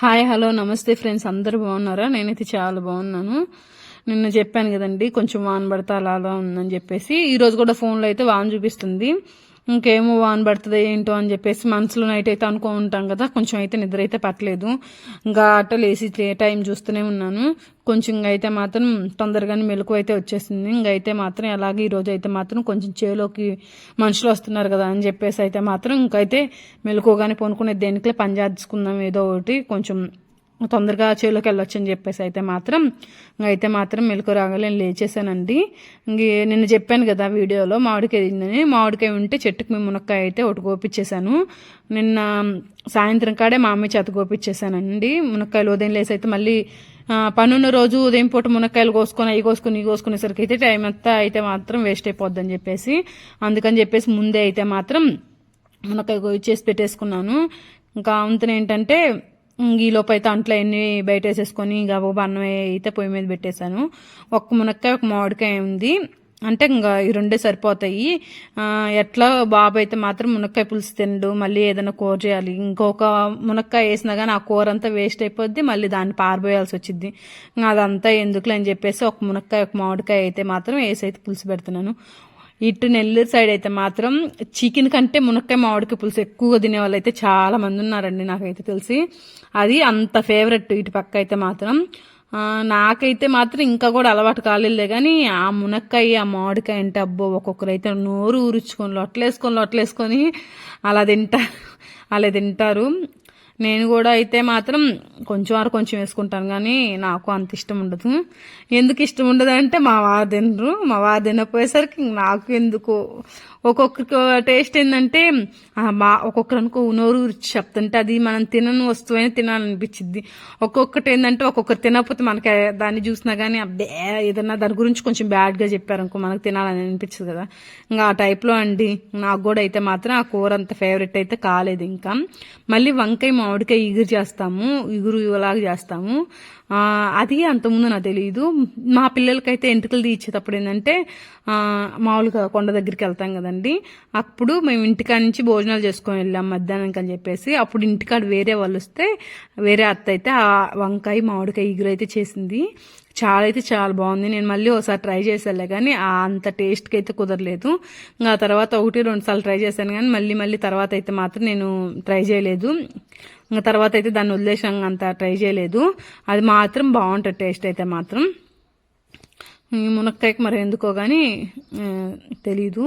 Hi hello నమస్తే friends. అందరూ బాగున్నారా? నేనైతే చాలా బాగున్నాను. నిన్న చెప్పాను కదండి కొంచెం వాన పడితే అలా అలా ఉందని చెప్పేసి. ఈరోజు కూడా ఫోన్లో అయితే వాన్ చూపిస్తుంది. ఇంకేమో వాన పడుతుంది ఏంటో అని చెప్పేసి మనసులో నైట్ అయితే అనుకో ఉంటాం కదా కొంచెం అయితే నిద్ర అయితే పట్టలేదు. ఇంకా అట్ట లేసి టైం చూస్తూనే ఉన్నాను. కొంచెం అయితే మాత్రం తొందరగానే మెలకు అయితే వచ్చేసింది. ఇంకైతే అయితే మాత్రం అలాగే ఈరోజు అయితే మాత్రం కొంచెం చేలోకి మనుషులు వస్తున్నారు కదా అని చెప్పేసి అయితే మాత్రం ఇంకైతే మెలకుగానే పనుకునే దేనికిలే పని చేసుకుందాం ఏదో ఒకటి కొంచెం తొందరగా చేలోకి వెళ్ళొచ్చు అని చెప్పేసి అయితే మాత్రం అయితే మాత్రం మెలకు రాగానే నేను లేచేసానండి నిన్న చెప్పాను కదా వీడియోలో మామిడికాయ తిందని. మామిడికాయ ఉంటే చెట్టుకు మేము మునక్కాయ అయితే ఒకటి కోపించేశాను నిన్న సాయంత్రం కాడే మా అమ్మాయి చేత కోపించేశానండి మునక్కాయలు ఉదయం లేసి అయితే మళ్ళీ పనున్న రోజు ఉదయం పూట మునక్కాయలు కోసుకొని అవి కోసుకొని ఇవి కోసుకునేసరికి అయితే టైం అంతా అయితే మాత్రం వేస్ట్ అయిపోద్దని చెప్పేసి అందుకని చెప్పేసి ముందే అయితే మాత్రం మునక్కాయ చేసి పెట్టేసుకున్నాను. ఇంకా అంతనే ఏంటంటే ఈ లోపల అయితే అంట్లో ఎన్ని బయట వేసేసుకొని గబగబా అన్నం అయితే పొయ్యి మీద పెట్టేశాను. ఒక్క మునక్కాయ ఒక మామిడికాయ ఉంది. అంటే ఇంకా ఈ రెండే సరిపోతాయి. ఎట్లా బాబు అయితే మాత్రం మునక్కాయ పులుసు తిండు మళ్ళీ ఏదైనా కూర చేయాలి. ఇంకొక మునక్కాయ వేసినా కానీ ఆ కూర అంతా వేస్ట్ అయిపోద్ది మళ్ళీ దాన్ని పారిపోయాల్సి వచ్చింది అదంతా ఎందుకులే అని చెప్పేసి ఒక మునక్కాయ ఒక మామిడికాయ అయితే మాత్రం వేసి అయితే పులుసు పెడుతున్నాను. ఇటు నెల్లూరు సైడ్ అయితే మాత్రం చికెన్ కంటే మునక్కాయ మామిడికాయ పులుసు ఎక్కువగా తినే వాళ్ళు అయితే చాలా మంది ఉన్నారండి నాకైతే తెలిసి. అది అంత ఫేవరెట్ ఇటు పక్క అయితే మాత్రం. నాకైతే మాత్రం ఇంకా కూడా అలవాటు కాలేదులే కానీ ఆ మునక్కాయ ఆ మామిడికాయ అంటే అబ్బో ఒక్కొక్కరు అయితే నోరు ఊరుచుకొని లొట్లేసుకొని లొట్లేసుకొని అలా తింటారు అలా తింటారు. నేను కూడా అయితే మాత్రం కొంచెం వారు కొంచెం వేసుకుంటాను కానీ నాకు అంత ఇష్టం ఉండదు. ఎందుకు ఇష్టం ఉండదు అంటే మా వారు తినరు. మా వారు తినపోయేసరికి నాకు ఎందుకు? ఒక్కొక్కరికి టేస్ట్ ఏంటంటే మా ఒక్కొక్కరు అనుకో నోరు చెప్తుంటే అది మనం తినని వస్తువు తినాలనిపించింది ఒక్కొక్కటి ఏంటంటే ఒక్కొక్కరు తినకపోతే మనకి దాన్ని చూసినా కానీ అబ్బే ఏదన్నా దాని గురించి కొంచెం బ్యాడ్గా చెప్పారనుకో మనకు తినాలని అనిపించదు కదా. ఇంకా ఆ టైప్లో అండి. నాకు కూడా అయితే మాత్రం ఆ కూర అంత ఫేవరెట్ అయితే కాలేదు ఇంకా. మళ్ళీ వంకాయ మామిడికాయ ఇగురు చేస్తాము ఇగురు ఇలాగ చేస్తాము. అది అంతకుముందు నాకు తెలియదు మా పిల్లలకైతే ఎంటుకలు తీయించేటప్పుడు ఏంటంటే మామూలుగా కొండ దగ్గరికి వెళ్తాం కదండి. అప్పుడు మేము ఇంటికాడ నుంచి భోజనాలు చేసుకొని వెళ్ళాం మధ్యాహ్నానికి అని చెప్పేసి. అప్పుడు ఇంటికాడ వేరే వాళ్ళు వస్తే వేరే అత్త అయితే ఆ వంకాయ మామిడికాయ ఇగురు అయితే చేసింది. చాలా అయితే చాలా బాగుంది. నేను మళ్ళీ ఒకసారి ట్రై చేసాలే కానీ అంత టేస్ట్కి అయితే కుదరలేదు. ఇంకా తర్వాత ఒకటి రెండు సార్లు ట్రై చేశాను కానీ మళ్ళీ మళ్ళీ తర్వాత అయితే మాత్రం నేను ట్రై చేయలేదు. ఇంకా తర్వాత అయితే దాన్ని వదిలేసాం అంత ట్రై చేయలేదు. అది మాత్రం బాగుంటుంది టేస్ట్ అయితే మాత్రం. మునక్కాయకి మరి ఎందుకో కానీ తెలీదు.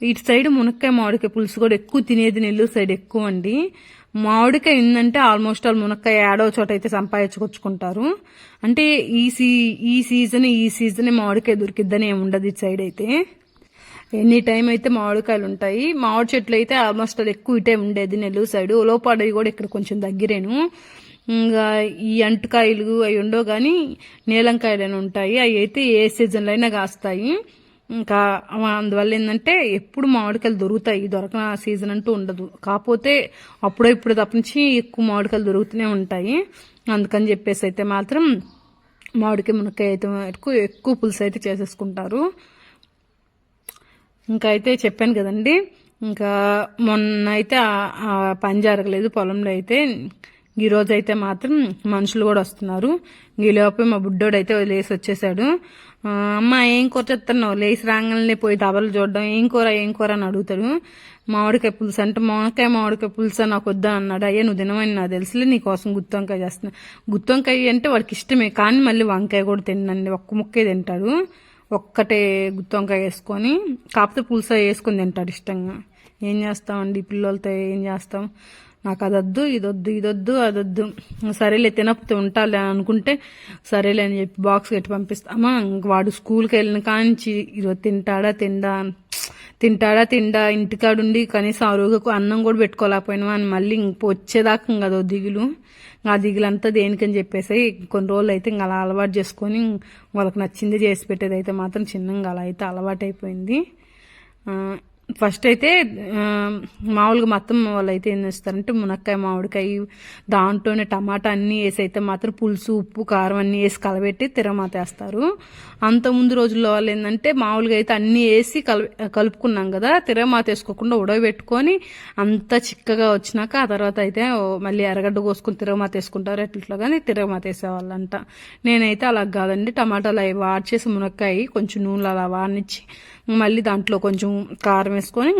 ఇటు సైడ్ మునక్కాయ మామిడికాయ పులుసు కూడా ఎక్కువ తినేది నెల్లూరు సైడ్ ఎక్కువ అండి. మామిడికాయ ఏంటంటే ఆల్మోస్ట్ ఆల్ మునక్కాయ ఏడో చోట అయితే సంపాదించుకొచ్చుకుంటారు. అంటే ఈ సీ ఈ సీజన్ ఈ సీజన్ మామిడికాయ దొరికిద్దని ఏమి ఉండదు ఇటు సైడ్ అయితే. ఎనీ టైం అయితే మామిడికాయలు ఉంటాయి. మామిడి చెట్లు అయితే ఆల్మోస్ట్ ఆల్ ఎక్కువ ఇటే ఉండేది నెల్లూరు సైడ్. ఉలవపాడవి కూడా ఇక్కడ కొంచెం దగ్గరేను. ఇంకా ఈ అంటుకాయలు అవి ఉండవు కానీ నీలంకాయలు ఉంటాయి. అవి అయితే ఏ సీజన్లో అయినా కాస్తాయి. ఇంకా అందువల్ల ఏంటంటే ఎప్పుడు మామిడికాయలు దొరుకుతాయి దొరకన సీజన్ అంటూ ఉండదు. కాకపోతే అప్పుడో ఇప్పుడు తప్పించి ఎక్కువ మామిడికాయలు దొరుకుతూనే ఉంటాయి. అందుకని చెప్పేసి అయితే మాత్రం మామిడికాయ మునక్కాయ అయితే మటుకు ఎక్కువ పులుసు అయితే చేసేసుకుంటారు. ఇంకా అయితే చెప్పాను కదండి ఇంకా మొన్న అయితే పని జరగలేదు పొలంలో అయితే ఈరోజు అయితే మాత్రం మనుషులు కూడా వస్తున్నారు. ఈలోపు మా బుడ్డోడు అయితే లేసి వచ్చేసాడు. అమ్మ ఏం కూర చెప్తున్నావు లేచి రాగానే పోయి దబలు చూడడం. ఏం కూర ఏం కూర అని అడుగుతాడు. మామిడికాయ పులుసు అంటే మామిడికాయ మామిడికాయ పులుసు నాకు వద్దా అన్నాడు. అయ్యా నువ్వు తినమని నాకు తెలుసులే నీ కోసం గుత్తొంకాయ చేస్తున్నా. గుత్తొంకాయ అంటే వాడికి ఇష్టమే కానీ మళ్ళీ వంకాయ కూడా తినండి ఒక్క ముక్కే తింటాడు. ఒక్కటే గుత్తొంకాయ వేసుకొని కాకపోతే పులుస వేసుకొని తింటాడు ఇష్టంగా. ఏం చేస్తామండి పిల్లలతో? ఏం చేస్తాం? నాకు అదొద్దు ఇదొద్దు ఇదొద్దు అదొద్దు. సరేలే తినకపోతే ఉంటాలే అనుకుంటే సరేలే అని చెప్పి బాక్స్ కట్టి పంపిస్తామా వాడు స్కూల్కి వెళ్ళిన కాంచి ఈరోజు తింటాడా తిండా? తింటాడా తిండా? ఇంటికాడుండి కనీసం ఆరోగ్యకు అన్నం కూడా పెట్టుకోలేకపోయినా అని మళ్ళీ ఇంక వచ్చేదాకా ఇంకా అదో దిగులు. ఆ దిగులంతా దేనికని చెప్పేసి కొన్ని రోజులు అయితే ఇంకా అలా అలవాటు చేసుకొని వాళ్ళకి నచ్చింది చేసి పెట్టేది అయితే మాత్రం చిన్నగా అలా అయితే అలవాటు అయిపోయింది ఫస్ట్ అయితే మామూలుగా మా అత్తమ్మ వాళ్ళు అయితే ఏం చేస్తారంటే మునక్కాయ మామిడికాయ దాంట్లోనే టమాటా అన్నీ వేసి అయితే మాత్రం పులుసు ఉప్పు కారం అన్నీ వేసి కలబెట్టి తిరమాత వేస్తారు. అంత ముందు రోజుల్లో వాళ్ళు ఏంటంటే మామూలుగా అయితే అన్నీ వేసి కల కలుపుకున్నాం కదా తిరమాత వేసుకోకుండా ఉడకబెట్టుకొని అంత చిక్కగా వచ్చినాక ఆ తర్వాత అయితే మళ్ళీ ఎర్రగడ్డ కోసుకుని తిరగమాత వేసుకుంటారు ఎట్లా కానీ తిరగమాత వేసేవాళ్ళంట. నేనైతే అలా కాదండి టమాటాలు అవి వాడ్చేసి మునక్కాయ కొంచెం నూనెలు అలా వాడినిచ్చి మళ్ళీ దాంట్లో కొంచెం కారం వేసి వేసుకొని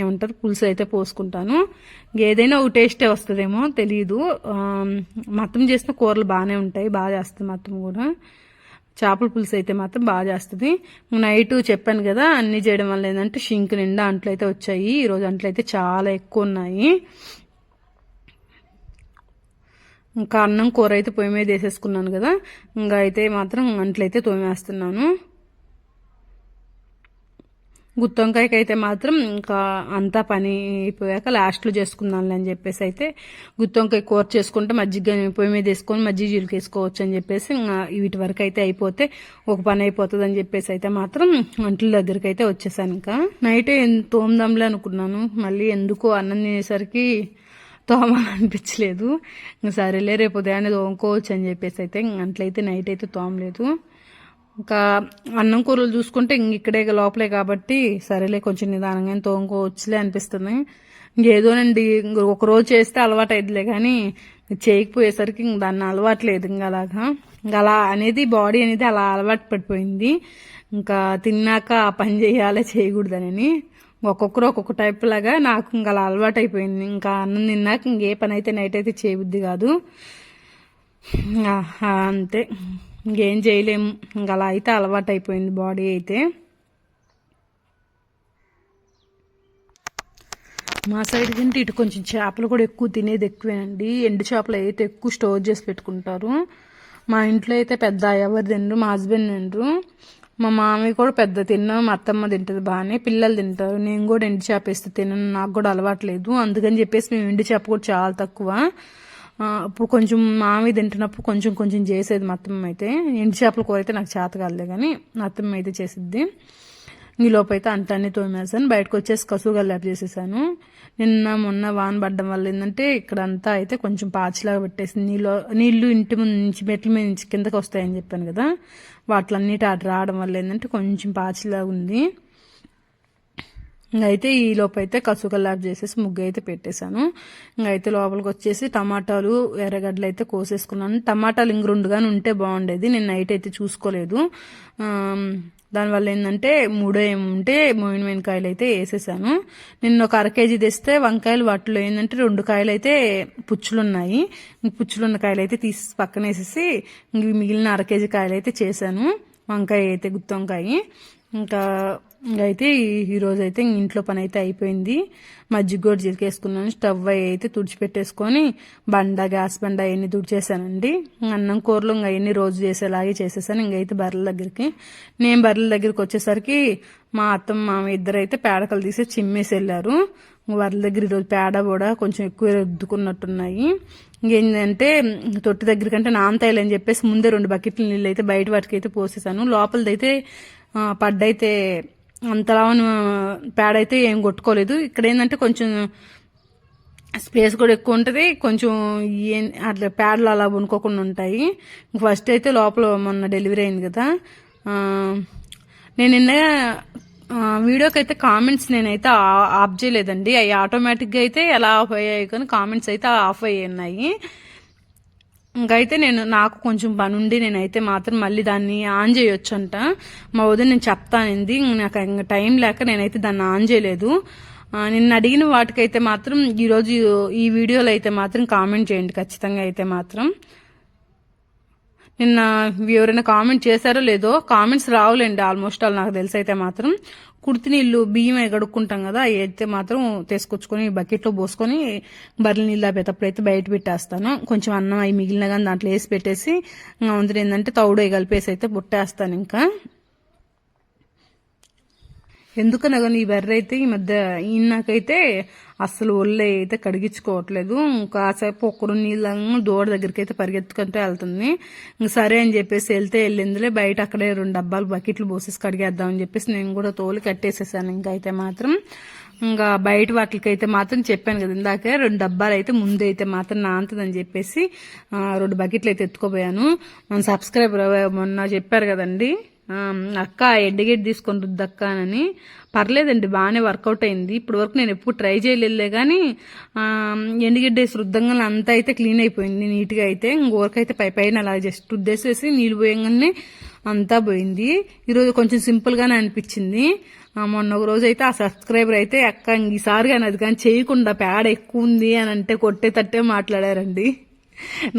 ఏమంటారు పులుసు అయితే పోసుకుంటాను. ఏదైనా ఒక టేస్టే వస్తుందేమో తెలియదు మొత్తం చేసిన కూరలు బాగానే ఉంటాయి బాగా చేస్తుంది మొత్తం కూడా. చేపల పులుసు అయితే మాత్రం బాగా చేస్తుంది. నైట్ చెప్పాను కదా అన్ని చేయడం వల్ల ఏంటంటే షింక్ నిండా అంట్లు అయితే వచ్చాయి. ఈరోజు అంట్లు అయితే చాలా ఎక్కువ ఉన్నాయి. ఇంకా అన్నం కూర అయితే పొయ్యి మీద వేసేసుకున్నాను కదా ఇంకా అయితే మాత్రం అంట్లయితే తోమేస్తున్నాను. గుత్తొంకాయకి అయితే మాత్రం ఇంకా అంతా పని అయిపోయాక లాస్ట్లో చేసుకుందాంలే అని చెప్పేసి అయితే గుత్తొంకాయ కూర చేసుకుంటే మజ్జిగ పొయ్యి మీద వేసుకొని మజ్జిగ జీలకి వేసుకోవచ్చు అని చెప్పేసి వీటి వరకు అయితే అయిపోతే ఒక పని అయిపోతుంది అని చెప్పేసి అయితే మాత్రం వంటల దగ్గరికి అయితే వచ్చేసాను ఇంకా. నైట్ తోమదాంలే అనుకున్నాను. మళ్ళీ ఎందుకో అన్నం తినేసరికి తోమాలనిపించలేదు. ఇంకా సరేలే రేపు ఉదయాన్నే తోముకోవచ్చు అని చెప్పేసి అయితే ఇంక అట్లయితే నైట్ అయితే తోమలేదు. ఇంకా అన్నం కూరలు చూసుకుంటే ఇక్కడే లోపలే కాబట్టి సరేలే కొంచెం నిదానంగా తోముకోవచ్చులే అనిపిస్తుంది. ఇంకేదోనండి ఇంక ఒక రోజు చేస్తే అలవాటు అయిందిలే కానీ చేయకపోయేసరికి ఇంక దాన్ని అలవాటు లేదు ఇంకా అలాగా. ఇంకా అలా అనేది బాడీ అనేది అలా అలవాటు పడిపోయింది. ఇంకా తిన్నాక ఆ పని చేయాలి చేయకూడదని ఒక్కొక్కరు ఒక్కొక్క టైప్ లాగా నాకు ఇంకా అలా అలవాటు అయిపోయింది ఇంకా అన్నం తిన్నాక ఇంకే పని అయితే నైట్ అయితే చేయబుద్ది కాదు. అంతే. ఇంకేం చేయలేము ఇంక అలా అయితే అలవాటు అయిపోయింది బాడీ అయితే. మా సైడ్ కంటే ఇటు కొంచెం చేపలు కూడా ఎక్కువ తినేది ఎక్కువేనండి. ఎండు చేపలు అయితే ఎక్కువ స్టోర్ చేసి పెట్టుకుంటారు. మా ఇంట్లో అయితే పెద్ద ఎవరు తినరు మా హస్బెండ్ తినరు. మా మామయ్య కూడా పెద్ద తిన్నా మా అత్తమ్మ తింటుంది బాగానే పిల్లలు తింటారు. నేను కూడా ఎండు చేప వేస్తే తినను నాకు కూడా అలవాట్లేదు అందుకని చెప్పేసి మేము ఎండు చేప కూడా చాలా తక్కువ. అప్పుడు కొంచెం మామి తింటున్నప్పుడు కొంచెం కొంచెం చేసేది మా అత్తమ్మ అయితే ఎండు చేపల కూర అయితే నాకు చేత కాదులే కానీ మా అత్తమ్మ అయితే చేసిద్ది. ఈ లోపైతే అయితే అంతాన్ని తోమేసాను బయటకు వచ్చేసి కసుగా ల్యాబ్ చేసేసాను. నిన్న మొన్న వాన పడ్డం వల్ల ఏంటంటే ఇక్కడ అంతా అయితే కొంచెం పాచిలాగా పెట్టేసి నీళ్ళు నీళ్ళు ఇంటి ముందు నుంచి మెట్ల మీద నుంచి కిందకి వస్తాయని చెప్పాను కదా. వాటిలన్నిటి అటు రావడం వల్ల ఏంటంటే కొంచెం పాచిలాగా ఉంది. అయితే ఈ లోపైతే అయితే చేసేసి ముగ్గు అయితే పెట్టేశాను. ఇంకా అయితే లోపలికి వచ్చేసి టమాటాలు ఎర్రగడ్డలు అయితే కోసేసుకున్నాను. టమాటాలు ఇంక రెండుగానే ఉంటే బాగుండేది. నేను నైట్ అయితే చూసుకోలేదు. దానివల్ల ఏంటంటే మూడో ఏముంటే మోయిన వెనకాయలు అయితే వేసేసాను. నిన్న ఒక అర కేజీ తెస్తే వంకాయలు వాటిలో ఏంటంటే రెండు కాయలు అయితే పుచ్చులు ఉన్నాయి పుచ్చులున్న కాయలు అయితే తీసి పక్కన వేసేసి ఇంక మిగిలిన అర కేజీ కాయలు అయితే చేశాను. వంకాయ అయితే గుత్తొంకాయ ఇంకా అయితే ఈరోజు అయితే ఇంట్లో పని అయితే అయిపోయింది. మజ్జిగ కూడా చిరికేసుకున్నాను స్టవ్ అవి అయితే తుడిచిపెట్టేసుకొని బండ గ్యాస్ బండ అవన్నీ తుడిచేసానండి అన్నం కూరలు ఇంకా అవన్నీ రోజు చేసేలాగే చేసేసాను. ఇంకైతే బర్రెల దగ్గరికి. నేను బర్రెల దగ్గరికి వచ్చేసరికి మా అత్తమ్మ మామ ఇద్దరు అయితే పేడకలు తీసి చిమ్మేసి వెళ్ళారు. బర్రెల దగ్గర ఈరోజు పేడ కూడా కొంచెం ఎక్కువ రుద్దుకున్నట్టున్నాయి. ఇంకేంటంటే తొట్టి దగ్గర కంటే నానతాయిలు అని చెప్పేసి ముందే రెండు బకెట్ల నీళ్ళు అయితే బయట వాటికి అయితే పోసేసాను. లోపలదైతే పడ్డైతే అంతలా పేడ అయితే ఏం కొట్టుకోలేదు. ఇక్కడ ఏంటంటే కొంచెం స్పేస్ కూడా ఎక్కువ ఉంటుంది కొంచెం అట్లా ప్యాడ్లు అలా వణుకోకుండా ఉంటాయి. ఫస్ట్ అయితే లోపల మొన్న డెలివరీ అయింది కదా. నేను నిన్న వీడియోకి అయితే కామెంట్స్ నేనైతే ఆ- ఆఫ్ చేయలేదండి. అవి ఆటోమేటిక్గా అయితే ఎలా ఆఫ్ అయ్యాయి కానీ కామెంట్స్ అయితే ఆఫ్ అయ్యి ఉన్నాయి. ఇంకైతే నేను నాకు కొంచెం పని ఉండి నేనైతే మాత్రం మళ్ళీ దాన్ని ఆన్ చేయొచ్చు అంట మా వదిన నేను చెప్తానింది. నాకు ఇంకా టైం లేక నేనైతే దాన్ని ఆన్ చేయలేదు. ఆ, నిన్న అడిగిన వాటికైతే మాత్రం ఈరోజు ఈ వీడియోలో అయితే మాత్రం కామెంట్ చేయండి. ఖచ్చితంగా అయితే మాత్రం. నిన్న ఎవరైనా కామెంట్ చేశారో లేదో కామెంట్స్ రావులేండి ఆల్మోస్ట్ ఆల్ నాకు తెలిసి అయితే మాత్రం. కుర్తి నీళ్ళు బియ్యం అవి కడుక్కుంటాం కదా అవి అయితే మాత్రం తీసుకొచ్చుకొని బకెట్లో పోసుకొని బర్రెల నీళ్ళు ఆపేటప్పుడు అయితే బయట పెట్టేస్తాను. కొంచెం అన్నం అవి మిగిలిన కానీ దాంట్లో వేసి పెట్టేసి ఇంకా అందులో ఏంటంటే తౌడు కలిపేసి అయితే పుట్టేస్తాను ఇంకా. ఎందుకనో కానీ ఈ బర్రె అయితే ఈ మధ్య ఈయనకైతే అసలు ఒళ్ళే అయితే కడిగించుకోవట్లేదు. కాసేపు ఒక్కరు నీళ్ళ దూడ దగ్గరికి అయితే పరిగెత్తుకుంటూ వెళ్తుంది. ఇంక సరే అని చెప్పేసి వెళ్తే వెళ్ళిందిలే బయట అక్కడే రెండు డబ్బాలు బకెట్లు పోసేసి కడిగేద్దాం అని చెప్పేసి నేను కూడా తోలు కట్టేసేసాను ఇంకైతే మాత్రం. ఇంకా బయట వాటికైతే మాత్రం చెప్పాను కదా ఇందాక రెండు డబ్బాలు అయితే ముందు అయితే మాత్రం నాంతదని చెప్పేసి రెండు బకెట్లు అయితే ఎత్తుకోపోయాను. మన సబ్స్క్రైబర్ మొన్న చెప్పారు కదండి అక్క ఎడ్డిగెడ్డి తీసుకొని రుద్దక్క అని పర్లేదండి బాగానే వర్కౌట్ అయింది. ఇప్పుడు వరకు నేను ఎప్పుడు ట్రై చేయలేదులే కానీ ఎండుగడ్డ వేసి రుద్దంగా అంతా అయితే క్లీన్ అయిపోయింది నీట్గా అయితే. ఇంకొకరికి పై పైన అలా జస్ట్ రుద్దేసేసి నీళ్ళు పోయంగానే అంతా పోయింది. ఈరోజు కొంచెం సింపుల్గానే అనిపించింది. మొన్న ఒక రోజు అయితే ఆ సబ్స్క్రైబర్ అయితే అక్క ఇంక ఈసారి కానీ అది కానీ చేయకుండా పేడ ఎక్కువ ఉంది అని అంటే కొట్టేటట్టే మాట్లాడారండి.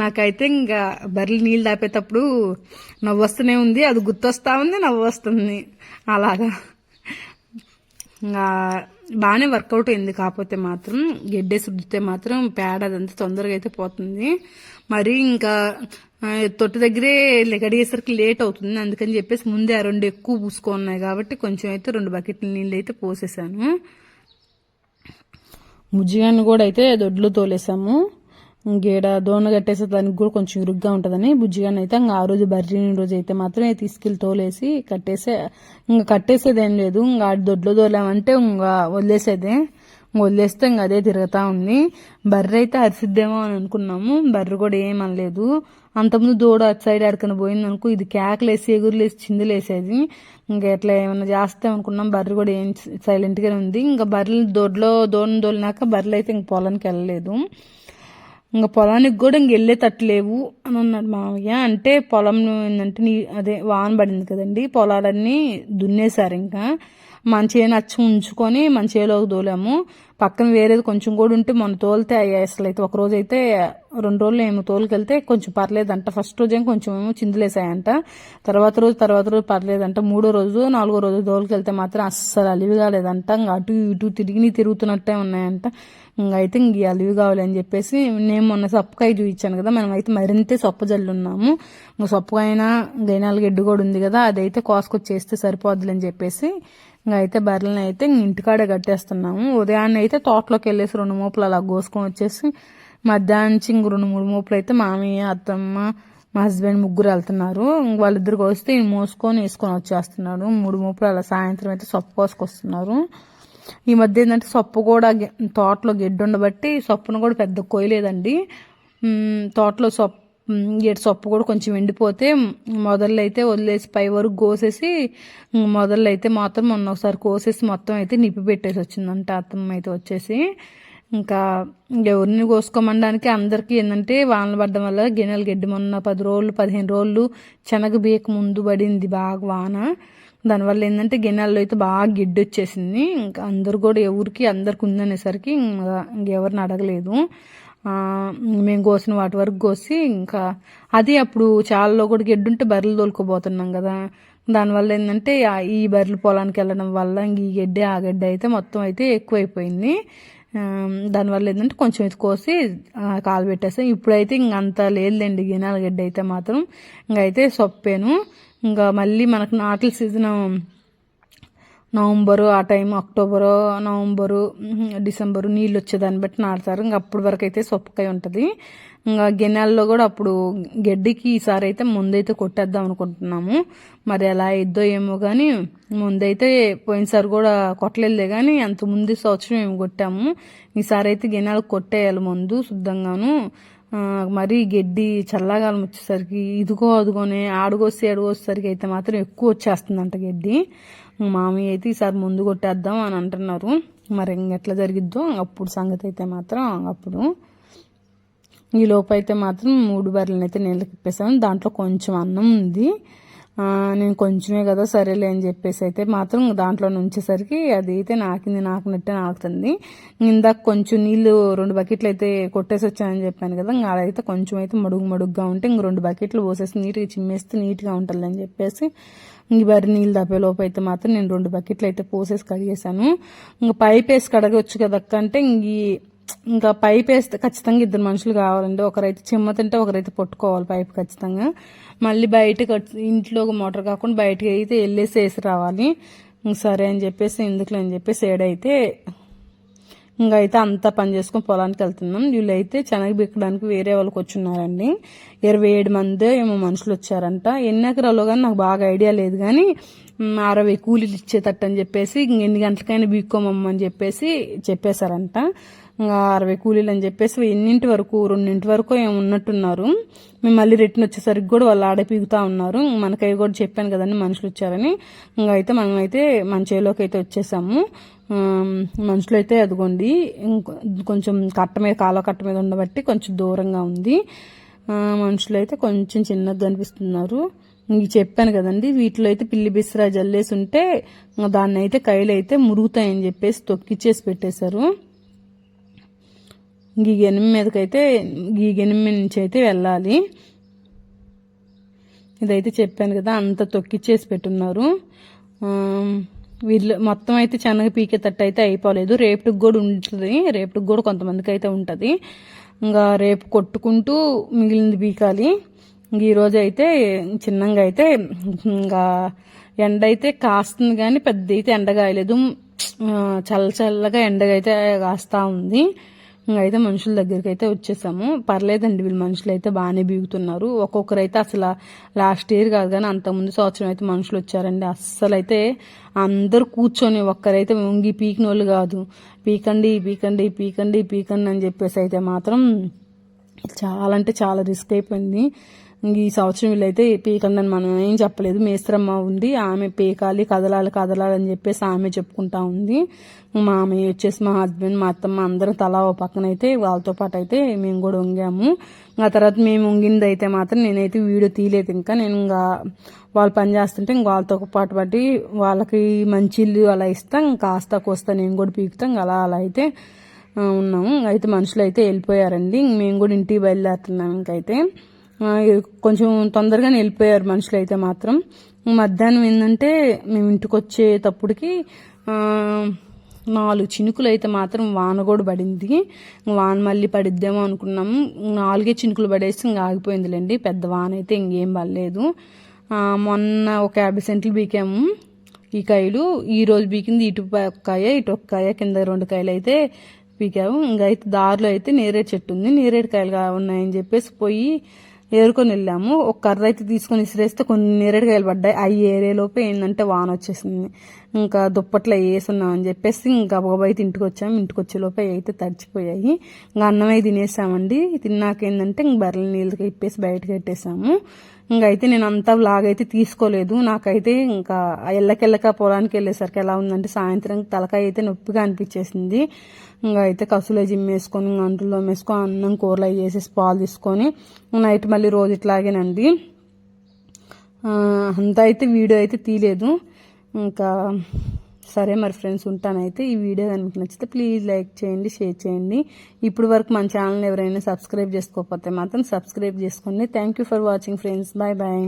నాకైతే ఇంకా బర్రెలు నీళ్ళు తాపేటప్పుడు నవ్వు వస్తూనే ఉంది. అది గుర్తొస్తా ఉంది నవ్వు వస్తుంది అలాగా. ఇంకా బాగానే వర్కౌట్ అయింది. కాకపోతే మాత్రం గెడ్డే రుద్దితే మాత్రం పేడ అదంతా తొందరగా అయితే పోతుంది. మరి ఇంకా తొట్టి దగ్గరే లెగడేసరికి లేట్ అవుతుంది. అందుకని చెప్పేసి ముందే ఆ రెండు ఎక్కువ పూసుకున్నాయి కాబట్టి కొంచెం అయితే రెండు బకెట్ల నీళ్ళు అయితే పోసేసాను. ముజ్జిగాన్ని కూడా అయితే దొడ్లు తోలేసాము. గేడ దోణ కట్టేసే దానికి కూడా కొంచెం ఇరుగ్గా ఉంటుందని బుజ్జిగాని అయితే ఇంకా ఆ రోజు బర్రీని రోజు అయితే మాత్రం తీసుకెళ్ళి తోలేసి కట్టేసే ఇంకా కట్టేసేది ఏం లేదు. ఇంకా ఆడి దొడ్లో తోలామంటే ఇంకా వదిలేసేదే. ఇంక వదిలేస్తే ఇంకా అదే తిరుగుతూ ఉంది. బర్రె అయితే అరిసిద్దేమో అని అనుకున్నాము. బర్రె కూడా ఏం అనలేదు. అంతకుముందు దూడ అటు సైడ్ అరకన పోయింది అనుకో ఇది కేకలేసి ఎగురులేసి చిందులేసేది. ఇంకా ఎట్లా ఏమైనా చేస్తాం అనుకున్నాం. బర్రె కూడా ఏం సైలెంట్గానే ఉంది. ఇంకా బర్రెలు దొడ్లో దోణ దోలినాక బర్రెలు అయితే ఇంక పొలానికి వెళ్ళలేదు. ఇంకా పొలానికి కూడా ఇంక వెళ్ళేటట్టు లేవు అని అన్నాడు మామయ్య అంటే పొలం ఏంటంటే నీ అదే వాన పడింది కదండి పొలాలన్నీ దున్నేశారు ఇంకా. మంచిగా నచ్చి ఉంచుకొని మంచిగా లోకి తోలాము పక్కన వేరేది కొంచెం కూడా ఉంటే మొన్న తోలితే అసలు అయితే ఒక రోజు అయితే రెండు రోజులు ఏమో తోలుకెళ్తే కొంచెం పర్లేదంట. ఫస్ట్ రోజు ఏమో కొంచెం ఏమో చిందులేసాయంట తర్వాత రోజు తర్వాత రోజు పర్లేదంట. మూడో రోజు నాలుగో రోజు తోలుకెళ్తే మాత్రం అస్సలు అలివి కాలేదంట. ఇంకా అటు ఇటు తిరిగి తిరుగుతున్నట్టే ఉన్నాయంట. ఇంకా అయితే ఇంక అలివి కావాలి అని చెప్పేసి నేను మొన్న సొప్పకాయ చూపించాను కదా. మనం అయితే మరింతే సొప్ప జల్లున్నాము ఇంకా సొప్పకాయన గైనాలు గడ్డి కూడా ఉంది కదా. అదైతే కోసుకొచ్చేస్తే సరిపోద్దులని అని చెప్పేసి ఇంకా అయితే బర్రెలను అయితే ఇంక ఇంటికాడే కట్టేస్తున్నాము. ఉదయాన్నే అయితే తోటలోకి వెళ్ళేసి రెండు మూపులు అలా కోసుకొని వచ్చేసి మధ్యాహ్నం నుంచి ఇంక రెండు మూడు మూపులు అయితే మామయ్య అత్తమ్మ మా హస్బెండ్ ముగ్గురు వెళ్తున్నారు. ఇంక వాళ్ళిద్దరికి వస్తే ఈయన మోసుకొని వేసుకొని వచ్చేస్తున్నాడు. మూడు మూపులు అలా సాయంత్రం అయితే సొప్పు కోసుకొస్తున్నారు. ఈ మధ్య ఏంటంటే సొప్పు కూడా తోటలో గెడ్డు ఉండబట్టి సొప్పును కూడా పెద్ద కొయ్యలేదండి. తోటలో సొప్పు గెడ్డి సొప్పు కూడా కొంచెం ఎండిపోతే మొదళ్ళు అయితే వదిలేసి పై వరకు కోసేసి మొదళ్ళు అయితే మాత్రం మొన్న ఒకసారి కోసేసి మొత్తం అయితే నిప్పి పెట్టేసి వచ్చిందంట అత్తమ్మ అయితే వచ్చేసి. ఇంకా ఎవరిని కోసుకోమనడానికి అందరికీ ఏంటంటే వానలు పడడం వల్ల గిన్నెలు గడ్డి మొన్న పది రోజులు పదిహేను రోజులు శనగ బీక ముందు పడింది బాగా వాన. దానివల్ల ఏంటంటే గిన్నెల్లో అయితే బాగా గిడ్డి వచ్చేసింది. ఇంకా అందరు కూడా ఎవరికి అందరికి ఉందనేసరికి ఇంకా ఇంకెవరిని అడగలేదు. మేము కోసిన వాటి వరకు కోసి ఇంకా అది అప్పుడు చాలలో కూడా గెడ్డి ఉంటే బర్రెలు తోలుకోబోతున్నాం కదా. దానివల్ల ఏంటంటే ఈ బర్రెలు పొలానికి వెళ్ళడం వల్ల ఇంక ఈ గడ్డి ఆ గడ్డి అయితే మొత్తం అయితే ఎక్కువైపోయింది. దానివల్ల ఏంటంటే కొంచెం ఇది కోసి కాలు పెట్టేస్తాం ఇప్పుడైతే ఇంక అంత లేదులేండి గినాల గడ్డి అయితే మాత్రం. ఇంకైతే సొప్పాను. ఇంకా మళ్ళీ మనకు నాట్ల సీజన్ నవంబరు ఆ టైం అక్టోబరు నవంబరు డిసెంబరు నీళ్ళు వచ్చేదాన్ని బట్టి నాటుతారు. ఇంకా అప్పటి వరకు అయితే సొప్పకాయ ఉంటుంది. ఇంకా గిన్నెల్లో కూడా అప్పుడు గడ్డికి ఈసారి అయితే ముందైతే కొట్టేద్దాం అనుకుంటున్నాము. మరి ఎలా అయిద్దో ఏమో కానీ ముందైతే పోయినసారి కూడా కొట్టలేదులే కానీ అంత ముందు సంవత్సరం ఏమి కొట్టాము. ఈసారి అయితే గిన్నెలకు కొట్టేయాలి ముందు శుద్ధంగాను. మరి గడ్డి చల్లగాలం వచ్చేసరికి ఇదిగో అదిగోనే ఆడుగోసి అడుగోసేసరికి అయితే మాత్రం ఎక్కువ వచ్చేస్తుందంట గడ్డి. మామయ్య అయితే ఈసారి ముందు కొట్టేద్దాం అని అంటున్నారు. మరి ఇంకెట్లా జరిగిద్దో అప్పుడు సంగతి అయితే మాత్రం అప్పుడు ఈ లోపు అయితే మాత్రం మూడు బర్రెలను అయితే నీళ్ళకి ఇప్పేసాను దాంట్లో కొంచెం అన్నం ఉంది. నేను కొంచెమే కదా సరేలే అని చెప్పేసి అయితే మాత్రం దాంట్లో నుంచేసరికి అది అయితే నాకింది నాకినట్టే నాకుతుంది. ఇందాక కొంచెం నీళ్ళు రెండు బకెట్లు అయితే కొట్టేసి వచ్చానని చెప్పాను కదా ఇంకా అదైతే కొంచెం అయితే మడుగు మడుగ్గా ఉంటే ఇంక రెండు బకెట్లు పోసేసి నీట్గా చిమ్మేస్తే నీట్గా ఉంటుంది అని చెప్పేసి ఇంక బరి నీళ్ళు తప్పే లోపు అయితే మాత్రం నేను రెండు బకెట్లు అయితే పోసేసి కడిగేశాను. ఇంక పైప్ వేసి కడగొచ్చు కదా అంటే ఇంక ఇంకా పైప్ వేస్తే ఖచ్చితంగా ఇద్దరు మనుషులు కావాలండి. ఒకరైతే చిమ్మ తింటే ఒకరైతే పట్టుకోవాలి పైప్ ఖచ్చితంగా. మళ్ళీ బయటకు ఇంట్లో ఒక మోటార్ కాకుండా బయటకి అయితే వెళ్ళేసి వేసి రావాలి. సరే అని చెప్పేసి ఎందుకులే అని చెప్పేసి ఏడైతే ఇంకా అయితే అంతా పని చేసుకుని పొలానికి వెళ్తున్నాం. వీళ్ళు అయితే శనగ బిక్కడానికి వేరే వాళ్ళకి వచ్చున్నారండి. ఇరవై ఏడు మంది ఏమో మనుషులు వచ్చారంట. ఎన్ని ఎకరాలు కానీ నాకు బాగా ఐడియా లేదు కానీ అరవై కూలీలు ఇచ్చేటట్టు అని చెప్పేసి ఇంక ఎన్ని గంటలకైనా బీక్కోమమ్మని చెప్పేసి చెప్పేశారంట. అరవై కూలీలు అని చెప్పేసి ఎన్నింటి వరకు రెండింటి వరకు ఉన్నట్టున్నారు. మేము మళ్ళీ రిటర్న్ వచ్చేసరికి కూడా వాళ్ళు ఆడే పీగుతా ఉన్నారు. మనకై కూడా చెప్పాను కదండి మనుషులు వచ్చారని. ఇంకా అయితే మనమైతే మన చేలోకి అయితే వచ్చేసాము. మనుషులు అయితే అదిగోండి కొంచెం కట్ట మీద కాలో కట్ట మీద ఉండబట్టి కొంచెం దూరంగా ఉంది. మనుషులు అయితే కొంచెం చిన్నగా కనిపిస్తున్నారు. ఇంక చెప్పాను కదండి వీటిలో అయితే పిల్లి బిస్రా జల్లేసి ఉంటే దాన్ని అయితే కైలు అయితే మురుగుతాయని చెప్పేసి తొక్కిచ్చేసి పెట్టేశారు. ఈ గెనుమ్ మీదకైతే ఈ గెనుమ్ నుంచి అయితే వెళ్ళాలి. ఇదైతే చెప్పాను కదా అంత తొక్కిచ్చేసి పెట్టున్నారు. వీళ్ళు మొత్తం అయితే చిన్నగా పీకేటట్టు అయితే అయిపోలేదు. రేపుకి కూడా ఉంటుంది. రేపుకి కూడా కొంతమందికి అయితే ఉంటుంది. ఇంకా రేపు కొట్టుకుంటూ మిగిలింది పీకాలి. ఈరోజు అయితే చిన్నగా అయితే ఇంకా ఎండ అయితే కాస్తుంది కానీ పెద్ద అయితే ఎండ కాయలేదు. చల్ల చల్లగా ఎండగా అయితే కాస్తూ ఉంది. అయితే మనుషుల దగ్గరికి అయితే వచ్చేసాము. పర్లేదండి వీళ్ళు మనుషులు అయితే బాగానే బీగుతున్నారు. ఒక్కొక్కరు అయితే అసలు లాస్ట్ ఇయర్ కాదు కానీ అంతకుముందు సంవత్సరం అయితే మనుషులు వచ్చారండి. అస్సలు అయితే అందరూ కూర్చొని ఒక్కరైతే వంగి పీకిన వాళ్ళు కాదు. పీకండి పీకండి పీకండి పీకండి అని చెప్పేసి అయితే మాత్రం చాలా అంటే చాలా రిస్క్ అయిపోయింది. ఈ సంవత్సరం వీళ్ళైతే పీకండి మనం ఏం చెప్పలేదు. మేస్త్రమ్మ ఉంది. ఆమె పీకాలి కదలాలి కదలాలి అని చెప్పేసి ఆమె చెప్పుకుంటా ఉంది. మా ఆమె వచ్చేసి మా హస్బెండ్ మా అత్తమ్మ అందరం తలా ఓ పక్కన అయితే వాళ్ళతో పాటు అయితే మేము కూడా వంగాము. ఆ తర్వాత మేము వంగింది అయితే మాత్రం నేనైతే వీడియో తీయలేదు. ఇంకా నేను ఇంకా వాళ్ళు పని చేస్తుంటే ఇంక వాళ్ళతో పాటు పట్టి వాళ్ళకి మంచి ఇల్లు అలా ఇస్తాం. కాస్త కోస్తా నేను కూడా పీకుతాం. ఇంకా అలా అలా అయితే ఉన్నాము. అయితే మనుషులు అయితే వెళ్ళిపోయారండి. మేము కూడా ఇంటికి బయలుదేరుతున్నాం. ఇంకైతే కొంచెం తొందరగానే వెళ్ళిపోయారు మనుషులు అయితే మాత్రం. మధ్యాహ్నం ఏంటంటే మేము ఇంటికి వచ్చేటప్పటికి నాలుగు చినుకులు అయితే మాత్రం వాన కూడా పడింది. వాన మళ్ళీ పడిద్దేమో అనుకున్నాము నాలుగే చినుకులు పడేసి ఇంకా ఆగిపోయిందిలేండి. పెద్ద వాన అయితే ఇంకేం పడలేదు. మొన్న ఒక యాభై సెంట్లు బీకాము ఈ కాయలు. ఈ రోజు బీకింది ఇటు ఒక కాయ ఇటు ఒక కాయ కింద రెండు కాయలు అయితే పీకాము. ఇంకా అయితే దారిలో అయితే నేరేడు చెట్టు ఉంది. నేరేడు కాయలు ఉన్నాయని చెప్పేసి పోయి ఏరుకొని వెళ్ళాము. ఒక కర్ర అయితే తీసుకొని ఇసిరేస్తే కొన్ని నేరేడుకాయలు పడ్డాయి. అవి ఏరేలోపే ఏంటంటే వాన వచ్చేసింది. ఇంకా దుప్పట్లో వేసున్నాం అని చెప్పేసి ఇంకా అయితే ఇంటికి వచ్చాము ఇంటికి వచ్చే లోపే అయితే తడిచిపోయాయి. ఇంకా అన్నం అయితే తినేసామండి. తిన్నాక ఏంటంటే ఇంక బర్రెల నీళ్ళకి ఇప్పేసి బయటకు పెట్టేసాము ఇంకైతే అయితే నేను అంతా వ్లాగ్ అయితే తీసుకోలేదు. నాకైతే ఇంకా ఎల్లకెళ్ళక పొలానికి వెళ్ళేసరికి ఎలా ఉందంటే సాయంత్రం తలకాయ అయితే నొప్పిగా అనిపించేసింది. ఇంకా అయితే కసులో జిమ్ వేసుకొని అంటుల్లో వేసుకొని అన్నం కూరలు అవి చేసేసి పాలు తీసుకొని నైట్ మళ్ళీ రోజు ఇట్లాగేనండి. అంత అయితే వీడియో అయితే తీయలేదు. ఇంకా సరే మరి ఫ్రెండ్స్ ఉంటానైతే ఈ వీడియో కనుక నచ్చితే ప్లీజ్ లైక్ చేయండి షేర్ చేయండి. ఇప్పుడు వరకు మన ఛానల్ ఎవరైనా సబ్స్క్రైబ్ చేసుకోకపోతే మాత్రం సబ్స్క్రైబ్ చేసుకోండి. Thank you for watching friends bye bye